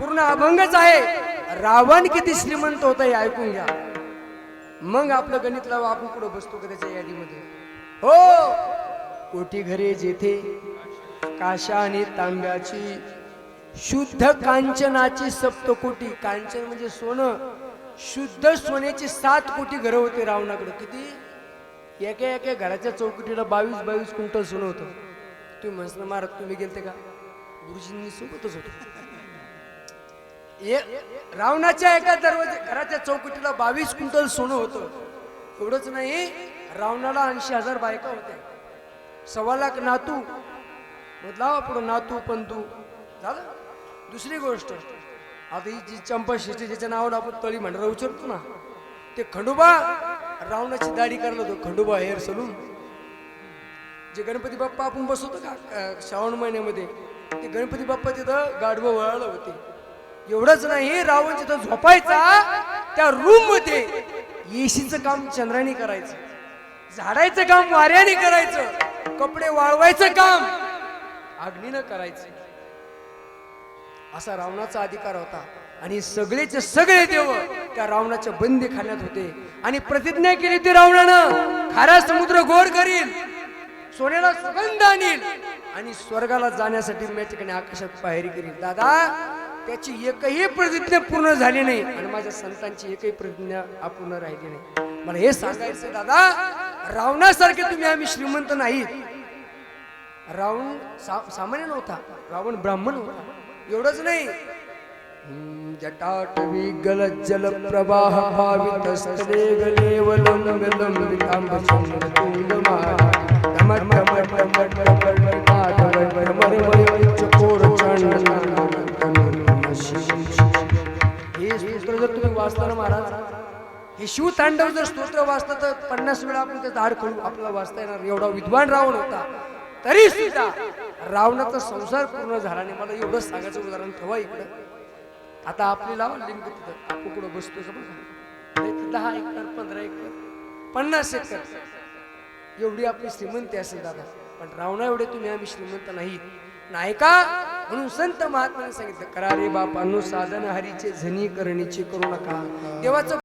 पूर्ण अभंगच आहे. रावण किती श्रीमंत होता हे ऐकून घ्या. मग आपलं गणित लावा आपण पुढे बसतो का त्याच्या यादीमध्ये? हो. कोठी घरे जेथे काशा आणि तांब्याची शुद्ध कांचनाची सप्तकोटी कांचन म्हणजे सोनं. शुद्ध सोन्याची सात कोटी घरं होती रावणाकडे. किती? एका एका घराच्या चौकटीला बावीस बावीस क्विंटल सोनं होतं. तुम्ही म्हणसान महाराज तुम्ही गेलते का? गुरुजींनी सोबतच होतो. रावणाच्या एका दरवाजे घराच्या चौकटीला बावीस क्विंटल सोनं होतं. एवढंच नाही रावणाला ऐंशी हजार बायका होत्या. सव्वा लाख नातू. मग लावा पुढं नातू पंतू. झालं? दुसरी गोष्ट. आता ही जी चंपा शिष्टी ज्याच्या नावाला आपण तळी म्हणणार उचलतो ना ते खंडोबा रावणाची दाढी करला होतो. Khandoba hair salon. जे गणपती बाप्पा आपण बसवतो का श्रावण महिन्यामध्ये ते गणपती बाप्पा तिथं गाढवं वळालं होते. एवढंच नाही रावण जिथं झोपायचा त्या रूममध्ये येशीचं काम चंद्राने करायचं. झाडायचं काम वाऱ्याने करायचं. कपडे वाळवायचं काम अग्नीनं करायचं. असा रावणाचा अधिकार होता. आणि सगळेचे सगळे देव त्या रावणाच्या बंदी खाण्यात होते. आणि प्रतिज्ञा केली ती रावणानं. खारा समुद्र गोड करील सोन्याला सुगंध आणील आणि स्वर्गाला जाण्यासाठी मी ठिकाणी आकाशात पायरी करील. दादा त्याची एकही प्रतिज्ञा पूर्ण झाली नाही आणि माझ्या संतांची एकही प्रतिज्ञा अपूर्ण राहिली नाही. मला हे सांगायचं दादा रावणासारखे तुम्ही आम्ही श्रीमंत नाहीत रावण सा- सामान्य नव्हता रावण ब्राह्मण होता. एवढंच नाही. जटाटवी गल जल प्रवाह भावित हे स्तोत्र जर तुम्ही वाचता ना महाराज हे शिवतांडव जर स्तोत्र वाचलं तर पन्नास वेळा आपण त्याचं हाड खोलू आपल्याला वाचता येणार. एवढा विद्वान रावण होता. तरी सुद्धा रावणाचा संसार पूर्ण झाला नाही. मला एवढं सांगायचं उदाहरण ठेवा इकडं. आता आपली लावा लिंग तिथं. आपण कुठं बसतो का दहा एकर पंधरा एकर पन्नास एकर. एवढी आपली श्रीमंती असेल दादा. पण रावणा एवढे तुम्ही आम्ही श्रीमंत नाहीत नाही. का म्हणून संत महात्म्याने सांगितलं करा रे बापांनो साधन हरीचे झनी करणीचे करू नका. देवाचं